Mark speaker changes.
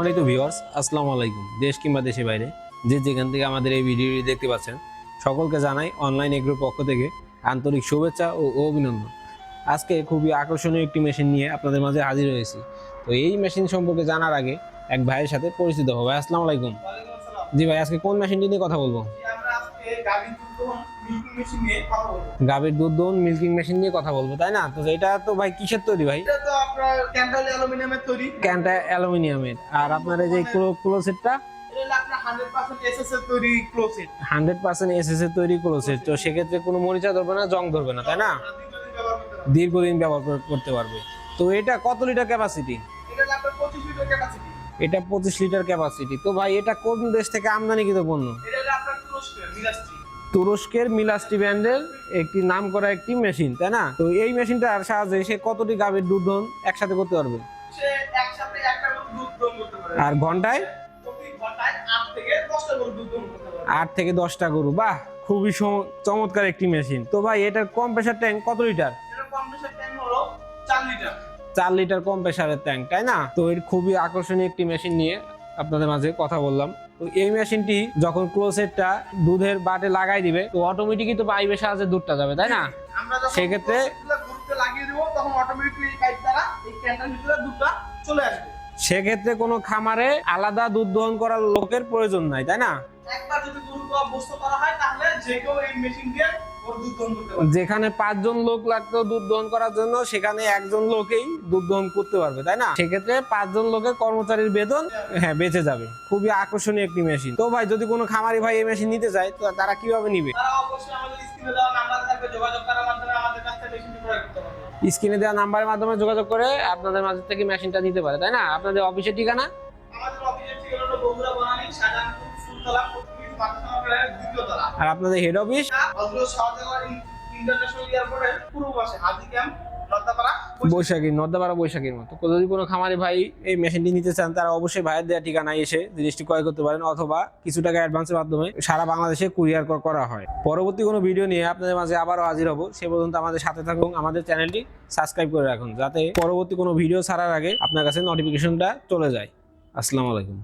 Speaker 1: আসসালামু আলাইকুম। দেশ কিংবা দেশের বাইরে যে যেখান থেকে আমাদের এই ভিডিওটি দেখতে পাচ্ছেন সকলকে জানাই অনলাইন এগ্রোর পক্ষ থেকে আন্তরিক শুভেচ্ছা ও অভিনন্দন। আজকে খুবই আকর্ষণীয় একটি মেশিন নিয়ে আপনাদের মাঝে হাজির হয়েছি। তো এই মেশিন সম্পর্কে জানার আগে এক ভাইয়ের সাথে পরিচিত হব। ভাই আসসালামু আলাইকুম। জি ভাই আজকে কোন মেশিনটি নিয়ে কথা বলব?
Speaker 2: গাভীর দুধ দোহন
Speaker 1: মিল্কিং মেশিন নিয়ে কথা বলব। তাই না? তো এটা তো ভাই কিসের তৈরি ভাই?
Speaker 2: আপনার ক্যান্ডাল অ্যালুমিনিয়ামের তৈরি।
Speaker 1: ক্যানটা অ্যালুমিনিয়ামের। আর আপনার এই যে ক্লোসেটটা?
Speaker 2: হলো আপনার হান্ড্রেড পার্সেন্ট তৈরি ক্লোসেট।
Speaker 1: এর তৈরি তো সেক্ষেত্রে কোনো মরিচা ধরবে না জং ধরবে না তাই না? দীর্ঘদিন ব্যবহার করতে পারবে। তো এটা কত লিটার ক্যাপাসিটি
Speaker 2: এটা পঁচিশ লিটার ক্যাপাসিটি
Speaker 1: এটা পঁচিশ লিটার ক্যাপাসিটি তো ভাই এটা কোন দেশ থেকে আমদানিকৃত পণ্য?
Speaker 2: এটা আপনার তুরস্কের
Speaker 1: মিলাস্টি ব্র্যান্ডের একটি নাম করা একটি মেশিন তাই না? তো এই মেশিনটার সাহায্যে সে কতটি গাভীর দুধ দহন একসাথে করতে পারবে? আর ঘন্টায়?
Speaker 2: আট থেকে দশটা
Speaker 1: গরু বাহ! খুবই চমৎকার একটি মেশিন। তো ভাই এটার ট্যাঙ্ক কত লিটার?
Speaker 2: কম্প্রেসার ট্যাঙ্ক চার লিটার।
Speaker 1: চার লিটার কম প্রেশারের ট্যাঙ্ক তাই না? তো এর খুবই আকর্ষণীয় একটি মেশিন নিয়ে আপনাদের মাঝে কথা বললাম। তো এই মেশিনটি যখন ক্লোসেটটা দুধের বাটে লাগাই দিবে তো অটোমেটিকই তো পাইপের সাহায্যে দুধটা যাবে তাই না? সেক্ষেত্রে-
Speaker 2: লাগিয়ে দেবো তখন অটোমেটিকলি পাইপ দ্বারা এই ক্যানটার ভিতরে দুধটা চলে আসবে।
Speaker 1: সেক্ষেত্রে কোনো খামারে আলাদা দুধ দহন করার লোকের প্রয়োজন নাই তাই না?
Speaker 2: একবার যদি করা হয় তাহলে যে কেউ এই মেশিন দিয়ে
Speaker 1: যেখানে পাঁচজন লোক লাগতো দুধ দহন করার জন্য সেখানে একজন লোকেই দুধ দহন করতে পারবে তাই না? সেক্ষেত্রে পাঁচজন লোকের কর্মচারীর বেতন হ্যাঁ বেঁচে যাবে। খুবই আকর্ষণীয় একটি মেশিন তো ভাই যদি কোনো খামারি ভাই এই মেশিন নিতে চায় তো তারা কীভাবে নিবে?
Speaker 2: স্ক্রিনে দেওয়া
Speaker 1: নাম্বারের মাধ্যমে যোগাযোগ করে আপনাদের মাঝে থেকে মেশিনটা নিতে পারে তাই না? আপনাদের অফিসের ঠিকানা?
Speaker 2: আমাদের অফিসের ঠিকানা বগুড়া বনানী শাহজাহানপুর ফুলতলা
Speaker 1: আর আপনাদের হেড অফিস বৈশাখী। নর্দাপাড়া বৈশাখীর মতো। যদি কোনো খামারি ভাই এই মেশিনটি নিতে চান তারা অবশ্যই ভাইয়ের দেওয়া ঠিকানায় এসে জিনিসটি ক্রয় করতে পারেন অথবা কিছু টাকা অ্যাডভান্সের মাধ্যমে সারা বাংলাদেশে কুরিয়ার করা হয়। পরবর্তী কোনো ভিডিও নিয়ে আপনাদের মাঝে আবারও হাজির হব। সে পর্যন্ত আমাদের সাথে থাকুন আমাদের চ্যানেলটি সাবস্ক্রাইব করে রাখুন যাতে পরবর্তী কোনো ভিডিও ছাড়ার আগে আপনার কাছে নোটিফিকেশনটা চলে যায়। আসসালামু আলাইকুম।